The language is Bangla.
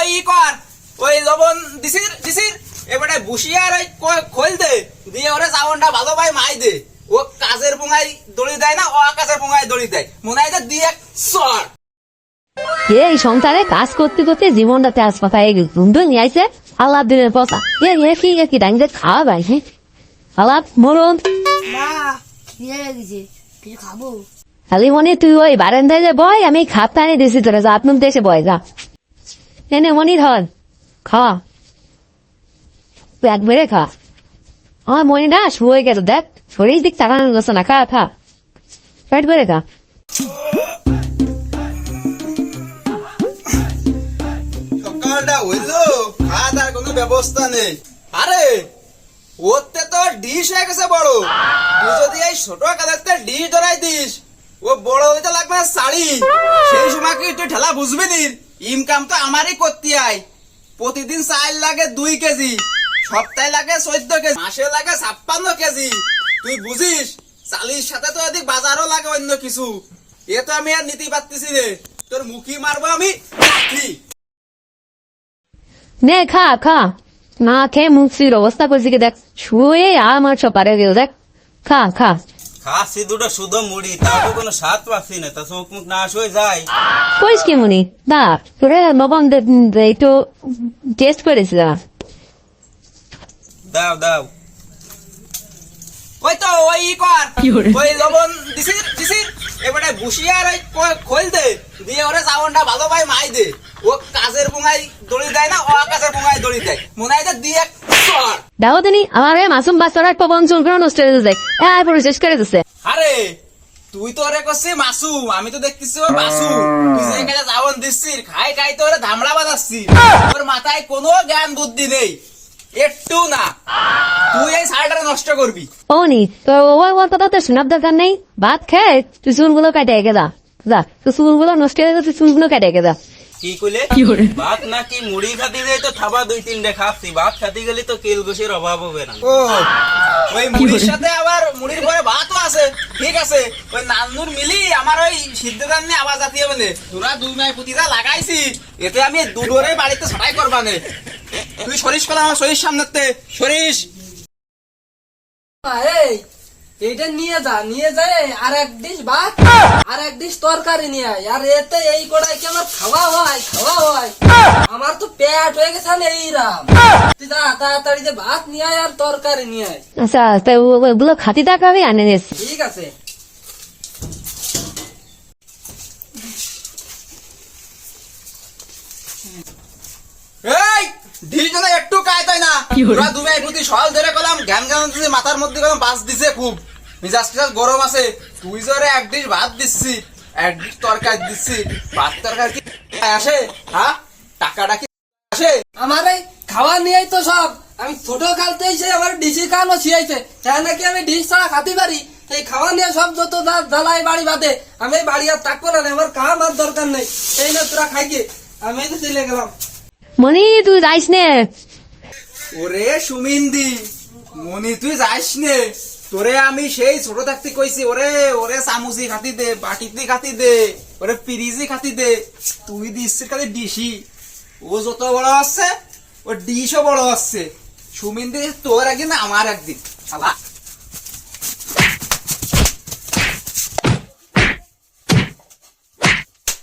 ওই ই কর ওই লবণ দিছির দিছির এবারে বুসিয়ার ওই খোল দে দিয়ে ওরে ভালো ভাই মাই দে। ও কাজের পুঙাই দড়ি দেয় না ও পুঙাই দড়ি দেয়। মনে হয় দিয়ে সর। এই সংসারে কাজ করতে করতে জীবনটা তেজ পাতা এই গুন্ডু নিয়ে আইছে। আলাপ দিনের পথা। এ এ কি এ কি ডাইতে খাওয়া ভাই হ্যাঁ আলাপ মরণ। কিছু খাব? খালি মনে তুই ওই বারান্দায় যে বয় আমি খাপ টানে দিছি তোরা যা আপনার দেশে বয় যা। মনি ধর খা। খা। আমার না গেল, দেখ। শরীর দিক গেছে না, খা খা। খা। সকালটা খাওয়া কোনো ব্যবস্থা নেই। আরে, ওতে তো ডিশ হয়ে গেছে বড়। তুই যদি এই ছোট কাদাতে ডিশ ধরাই দিস, ও বড় হইতে লাগবে না শাড়ি। সেই সময় কি তুই ঠেলা বুঝবি নি? ইনকাম তো আমারই করতে আয়। প্রতিদিন চাল লাগে দুই কেজি, সপ্তাহে লাগে চোদ্দ কেজি, মাসে লাগে ছাপ্পান্ন কেজি। তুই বুঝিস, চালির সাথে তো এদিক বাজারও লাগে অন্য কিছু। এ তো আমি আর নিতে পারতেছি রে। তোর মুখি মারবো আমি নে, খা খা। না খেয়ে মুখির অবস্থা করছি দেখ। শুয়ে আমার সব পারে গেল, দেখ। খা খা। খাসি দুটো শুধু মুড়ি তাও তো কোনো স্বাদ পাচ্ছি না তা চোখ মুখ নাশ হয়ে যায়। কইস কি মনি? দা তোরে লবণ দে- দে একটু টেস্ট করেছি দাঁড়া দাও দাও। ওই তো ওই ই কর। ওই লবণ দিছির দিছির এবারে বুসিয়ার ওই খোল দে। দিয়ে ওরে জাউনটা ভালো ভাই মাই দে। ও কাজের পুঙাই দড়ি দেয় না ও কাজের পুঙাই দড়ি দেয়। মনে হয় দিয়ে সর দাও দিনি আমার এই মাসুম বাচ্চারা পবন চুল করে নষ্ট হয়ে যায় হ্যাঁ শেষ করে দিচ্ছে আরে তুই তো ওরে করছিস মাসুম আমি তো দেখতেছি ও মাসুম। তুই যে কাজে জাউন দিচ্ছিস খাই খাই তো ওরে ধামড়া বাজাচ্ছিস। তোর মাথায় কোনো জ্ঞান বুদ্ধি নেই। একটু না। তুই এই শাড়িটা নষ্ট করবি। ওনি তো ওই ওর কথা তো শোনার দরকার নেই। ভাত খেয়ে তুই চুলগুলো কাটে একে যা তুই চুলগুলো নষ্ট হয়ে গেছে চুলগুলো কাটে একে দা। কি কইলে? ভাত নাকি মুড়ি খাতি যাই তো থাবা দুই তিনটে খাচ্ছি। ভাত খাতি গেলে তো কেল গোসের অভাব হবে না। ও ওই মুড়ির সাথে আবার মুড়ির পরে ভাতও আছে। ঠিক আছে। ওই মিলি আমার ওই সিদ্ধ নিয়ে আবার জাতীয় মানে তোরা দুই মাই পুতিটা লাগাইছি। এতে আমি দুডোরে বাড়িতে ছড়াই করবানে তুই সরিস কলা আমার সামনেতে সরিস। এই এইটা নিয়ে যা নিয়ে যায় আর এক ডিশ ভাত আর এক ডিশ তরকারি নিয়ে আয়। আর এতে এই কড়াই কি আমার খাওয়া খাওয়া হয় আমার হয়ে গেছে না এইরাম। তুই যা তাড়াতাড়ি যে ভাত নিয়ে আয় আর তরকারি নিয়ে আয়। আচ্ছা ওগুলো খাতি টাকা আমি আনে ঠিক আছে। এই ঢিল যেন একটু কায় তাই না? ধরে কলাম দিছে মাথার মধ্যে কলাম বাস দিছে খুব। মিজাজ টিজাজ গরম আছে। তুই জোরে এক ডিশ ভাত দিচ্ছি এক ডিশ তরকারি দিচ্ছি। ভাত তরকারি কি আসে? হ্যাঁ? টাকাটা কি আসে। আমার এই খাওয়া নিয়েই তো সব। আমি ছোট কালতে এসে আমার ডিসি খাওয়ানো শিয়াইছে হ্যাঁ নাকি আমি ডিশ ছাড়া খাতে পারি? এই খাওয়া নিয়ে সব যত জ্বালাই বাড়ি বাদে আমি বাড়ি আর থাকব না আমার কাম আর দরকার নেই। এই না তোরা খাইকে আমি তো চলে গেলাম। মনি তুই যাইস নে। ওরে সুমিন্দি মনি তুই যাইস নে। তোরে আমি সেই ছোট থাকতে কইছি ওরে ওরে চামুচি খাতি দে বাটিতে খাতি দে ওরে পিরিজি খাতি দে। তুই দিচ্ছিস খালি ডিসি। ও যত বড় আসছে ও ডিশও বড় সুমিন সুমিন্দি তোর একদিন আমার একদিন শালা।